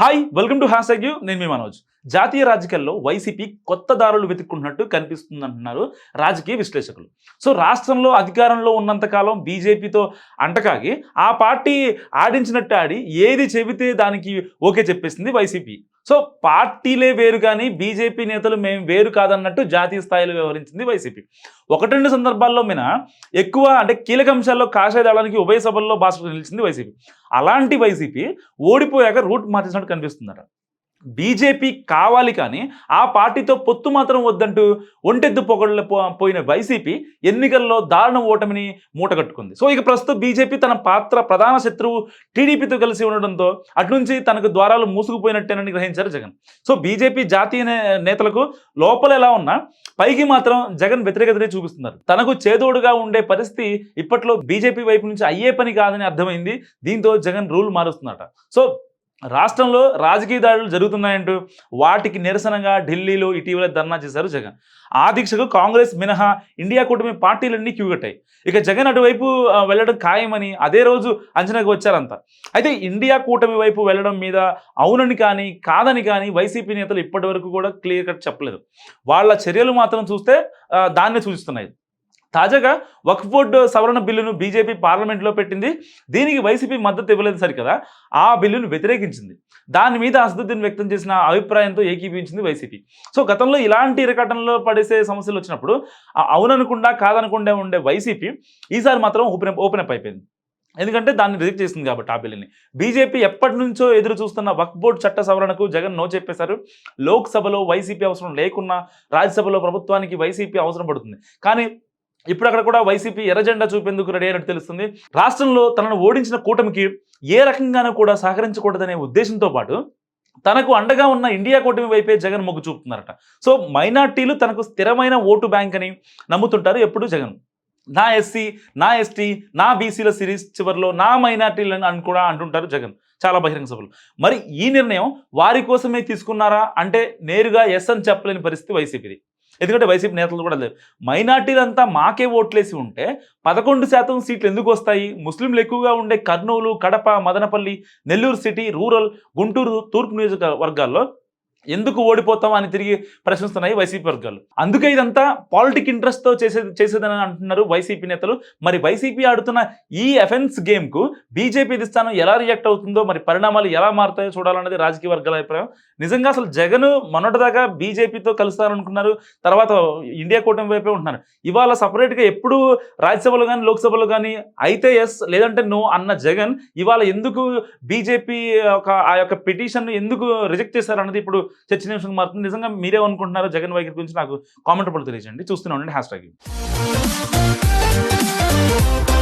Hi welcome to hash you నేను మీ మనోజ్. జాతీయ రాజకీయాల్లో వైసీపీ కొత్త దారులు వెతుక్కుంటున్నట్టు కనిపిస్తుంది అంటున్నారు రాజకీయ విశ్లేషకులు. సో రాష్ట్రంలో అధికారంలో ఉన్నంతకాలం బీజేపీతో అంటకాగి ఆ పార్టీ ఆడించినట్టు ఆడి ఏది చెబితే దానికి ఓకే చెప్పేసింది వైసీపీ సో పార్టీలే వేరు కానీ బీజేపీ నేతలు మేము వేరు కాదన్నట్టు జాతీయ స్థాయిలో వ్యవహరించింది వైసీపీ. ఒకటి రెండు సందర్భాల్లో మీద ఎక్కువ అంటే కీలక అంశాల్లో కాషాయ దళానికి ఉభయ సభల్లో భాష నిలిచింది వైసీపీ. అలాంటి వైసీపీ ఓడిపోయాక రూట్ మార్చేసినట్టు కనిపిస్తుందట. బీజేపీ కావాలి కానీ ఆ పార్టీతో పొత్తు మాత్రం వద్దంటూ ఒంటెద్దు పొగళ్ళ పోయిన వైసీపీ ఎన్నికల్లో దారుణ ఓటమిని మూటగట్టుకుంది. సో ఇక ప్రస్తుతం బీజేపీ తన పాత్ర ప్రధాన శత్రువు టీడీపీతో కలిసి ఉండడంతో అటునుంచి తనకు ద్వారాలు మూసుకుపోయినట్టేనని గ్రహించారు జగన్. సో బీజేపీ జాతీయ నేతలకు లోపల ఎలా ఉన్నా పైకి మాత్రం జగన్ వ్యతిరేకతనే చూపిస్తున్నారు. తనకు చేదోడుగా ఉండే పరిస్థితి ఇప్పట్లో బీజేపీ వైపు నుంచి అయ్యే పని కాదని అర్థమైంది. దీంతో జగన్ రూల్ మారుస్తున్నట సో రాష్ట్రంలో రాజకీయ దాడులు జరుగుతున్నాయంటూ వాటికి నిరసనగా ఢిల్లీలో ఇటీవల ధర్నా చేశారు జగన్. ఆ దీక్షకు కాంగ్రెస్ మినహా ఇండియా కూటమి పార్టీలన్నీ క్యూ కట్టాయి ఇక జగన్ అటువైపు వెళ్ళడం ఖాయమని అదే రోజు అంచనాకు వచ్చారంతా అయితే ఇండియా కూటమి వైపు వెళ్ళడం మీద అవునని కానీ కాదని కానీ వైసీపీ నేతలు ఇప్పటి వరకు కూడా క్లియర్ కట్ చెప్పలేదు. వాళ్ళ చర్యలు మాత్రం చూస్తే దాన్ని దాన్నే సూచిస్తున్నాయి. తాజాగా వక్ఫ్ బోర్డు సవరణ బిల్లును బీజేపీ పార్లమెంట్లో పెట్టింది. దీనికి వైసీపీ మద్దతు ఇవ్వలేదు సరికదా? ఆ బిల్లును వ్యతిరేకించింది. దాని మీద అసదుద్దీన్ వ్యక్తం చేసిన అభిప్రాయంతో ఏకీపించింది వైసీపీ. సో గతంలో ఇలాంటి ఇరకటంలో పడేసే సమస్యలు వచ్చినప్పుడు అవుననుకుండా కాదనకుండా ఉండే వైసీపీ ఈసారి మాత్రం ఓపెన్ ఓపెన్ అప్ అయిపోయింది. ఎందుకంటే దాన్ని రిజెక్ట్ చేసింది కాబట్టి ఆ బిల్లుని. బీజేపీ ఎప్పటి నుంచో ఎదురు చూస్తున్న వక్ఫ్ బోర్డు చట్ట సవరణకు జగన్ నో చెప్పేశారు. లోక్సభలో వైసీపీ అవసరం లేకున్నా రాజ్యసభలో ప్రభుత్వానికి వైసీపీ అవసరం పడుతుంది. కానీ ఇప్పుడు అక్కడ కూడా వైసీపీ ఎర్రజెండా చూపేందుకు రెడీ అయినట్టు తెలుస్తుంది. రాష్ట్రంలో తనను ఓడించిన కూటమికి ఏ రకంగానూ కూడా సహకరించకూడదనే ఉద్దేశంతో పాటు తనకు అండగా ఉన్న ఇండియా కూటమి వైపే జగన్ మొగ్గు చూపుతున్నారట. సో మైనార్టీలు తనకు స్థిరమైన ఓటు బ్యాంక్ అని నమ్ముతుంటారు ఎప్పుడు జగన్. నా ఎస్సీ నా ఎస్టీ నా బీసీల సిరీస్ చివరిలో నా మైనార్టీలు అని కూడా అంటుంటారు జగన్. చాలా బహిరంగ సభలు. మరి ఈ నిర్ణయం వారి కోసమే తీసుకున్నారా? అంటే నేరుగా ఎస్ అని చెప్పలేని పరిస్థితి వైసీపీది. ఎందుకంటే వైసీపీ నేతలు కూడా లేరు. మైనార్టీలంతా మాకే ఓట్లేసి ఉంటే పదకొండు శాతం సీట్లు ఎందుకు వస్తాయి? ముస్లింలు ఎక్కువగా ఉండే కర్నూలు కడప మదనపల్లి నెల్లూరు సిటీ రూరల్ గుంటూరు తూర్పు నియోజకవర్గాల్లో ఎందుకు ఓడిపోతాం అని తిరిగి ప్రశ్నిస్తున్నాయి వైసీపీ వర్గాలు. అందుకే ఇదంతా పాలిటిక్ ఇంట్రెస్ట్తో చేసేది చేసేదని అంటున్నారు వైసీపీ నేతలు. మరి వైసీపీ ఆడుతున్న ఈ ఎఫెన్స్ గేమ్కు బీజేపీ దిస్తానం ఎలా రియాక్ట్ అవుతుందో మరి పరిణామాలు ఎలా మారుతాయో చూడాలన్నది రాజకీయ వర్గాల అభిప్రాయం. నిజంగా అసలు జగన్ మొన్నటిదాకా బీజేపీతో కలుస్తారనుకున్నారు తర్వాత ఇండియా కూటమి వైపే ఉంటున్నారు. ఇవాళ సపరేట్గా ఎప్పుడు రాజ్యసభలో కానీ లోక్సభలో కానీ అయితే ఎస్ లేదంటే నో అన్న జగన్ ఇవాళ ఎందుకు బీజేపీ ఒక ఆ యొక్క పిటిషన్ ఎందుకు రిజెక్ట్ చేశారన్నది ఇప్పుడు చర్చనీయాంశంగా మారుతుంది. నిజంగా మీరే అనుకుంటున్నారో జగన్ వైఖరి గురించి నాకు కామెంట్ పడుతుంది తెలియజేయండి. చూస్తూనే ఉండండి. Hash tag